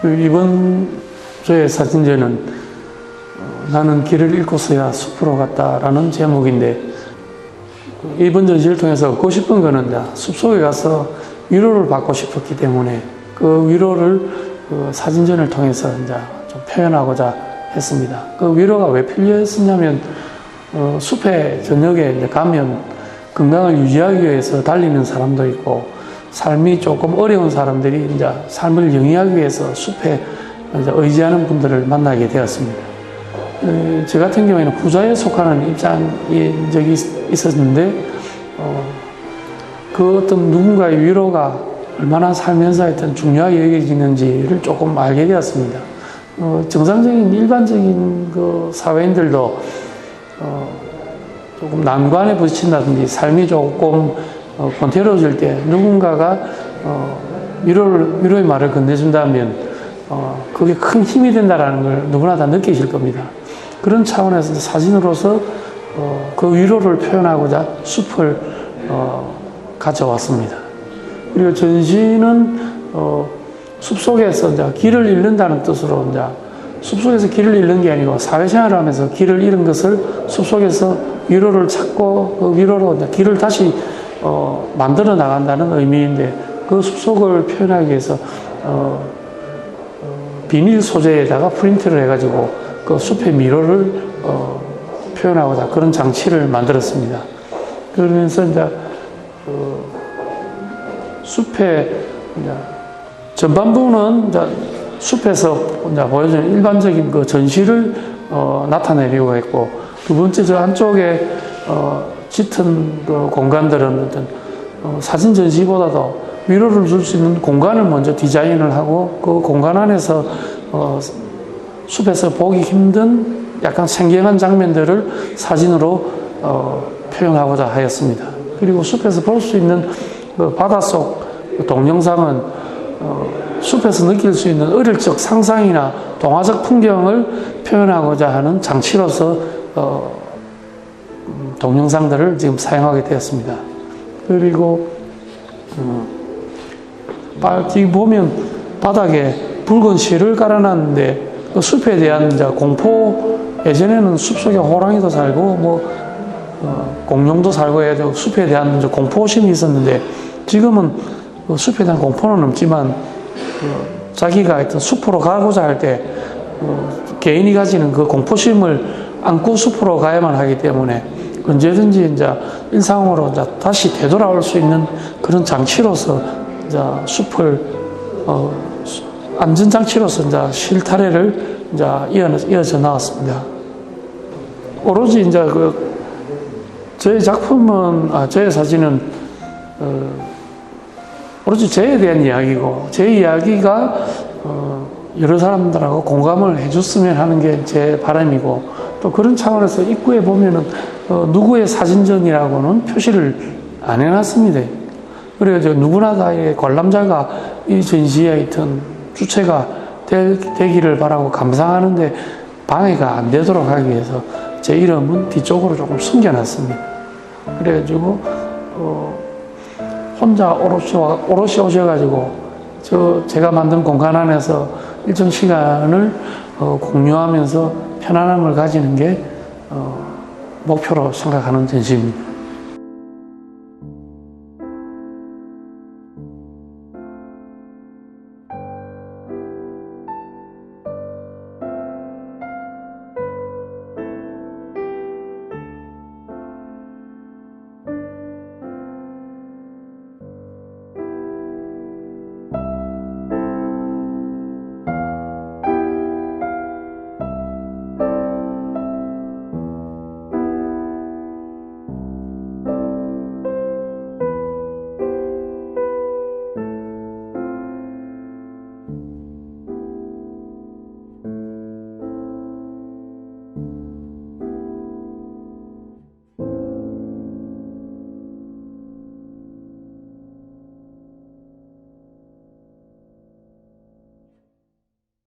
그 이번 저의 사진전은 어, 나는 길을 잃고서야 숲으로 갔다라는 제목인데 그 이번 전시를 통해서 얻고 싶은 거는 이제 숲속에 가서 위로를 받고 싶었기 때문에 그 위로를 그 사진전을 통해서 이제 좀 표현하고자 했습니다. 그 위로가 왜 필요했었냐면 어, 숲에 저녁에 가면 건강을 유지하기 위해서 달리는 사람도 있고 삶이 조금 어려운 사람들이 이제 삶을 영위하기 위해서 숲에 의지하는 분들을 만나게 되었습니다. 어, 저 같은 경우에는 부자에 속하는 입장인 적이 있- 있었는데 어, 그 어떤 누군가의 위로가 얼마나 살면서 하여튼 중요하게 여겨지는지를 조금 알게 되었습니다. 어, 정상적인 일반적인 그 사회인들도 어, 조금 난관에 부딪힌다든지 삶이 조금 어, 권태로워질 때 누군가가 어, 위로를, 위로의 말을 건네준다면 어, 그게 큰 힘이 된다는 걸 누구나 다 느끼실 겁니다. 그런 차원에서 사진으로서 어, 그 위로를 표현하고자 숲을 어, 가져왔습니다. 그리고 전시는 어, 숲 속에서 이제 길을 잃는다는 뜻으로 이제 숲 속에서 길을 잃는 게 아니고 사회생활을 하면서 길을 잃은 것을 숲 속에서 위로를 찾고 그 위로로 이제 길을 다시 어, 만들어 나간다는 의미인데 그 숲속을 표현하기 위해서 어, 어, 비닐 소재에다가 프린트를 해가지고 그 숲의 미로를 어, 표현하고자 그런 장치를 만들었습니다. 그러면서 이제 숲의 이제 전반부는 이제 숲에서 이제 보여주는 일반적인 그 전시를 어, 나타내려고 했고 두 번째 저 안쪽에 어, 짙은 그 공간들은 어떤 어, 사진 전시보다도 위로를 줄 수 있는 공간을 먼저 디자인을 하고 그 공간 안에서 어, 숲에서 보기 힘든 약간 생경한 장면들을 사진으로 어, 표현하고자 하였습니다. 그리고 숲에서 볼 수 있는 그 바닷속 그 동영상은 어, 숲에서 느낄 수 있는 어릴 적 상상이나 동화적 풍경을 표현하고자 하는 장치로서 어, 음, 동영상들을 지금 사용하게 되었습니다. 그리고 음, 바- 지금 보면 바닥에 붉은 실을 깔아놨는데 그 숲에 대한 이제 공포 예전에는 숲속에 호랑이도 살고 뭐 어, 공룡도 살고 해야 되고 숲에 대한 이제 공포심이 있었는데 지금은 그 숲에 대한 공포는 없지만 그 자기가 하여튼 숲으로 가고자 할때 개인이 가지는 그 공포심을 안고 숲으로 가야만 하기 때문에 언제든지 이제 일상으로 이제 다시 되돌아올 수 있는 그런 장치로서 이제 숲을 어, 수- 안전장치로서 이제 실타래를 이제 이어, 이어 져 나왔습니다. 오로지 이제 그 저의 작품은 아 저의 사진은 어, 오로지 저에 대한 이야기고 제 이야기가 어, 여러 사람들하고 공감을 해줬으면 하는 게 제 바람이고 또 그런 차원에서 입구에 보면은 어, 누구의 사진전이라고는 표시를 안 해놨습니다. 그래서 누구나 다의 관람자가 이 전시에 하여튼 주체가 되, 되기를 바라고 감상하는데 방해가 안 되도록 하기 위해서 제 이름은 뒤쪽으로 조금 숨겨놨습니다. 그래가지고 어, 혼자 오롯이, 와- 오롯이 오셔가지고 저 제가 만든 공간 안에서 일정 시간을 어, 공유하면서 편안함을 가지는 게 어, 목표로 생각하는 전시입니다.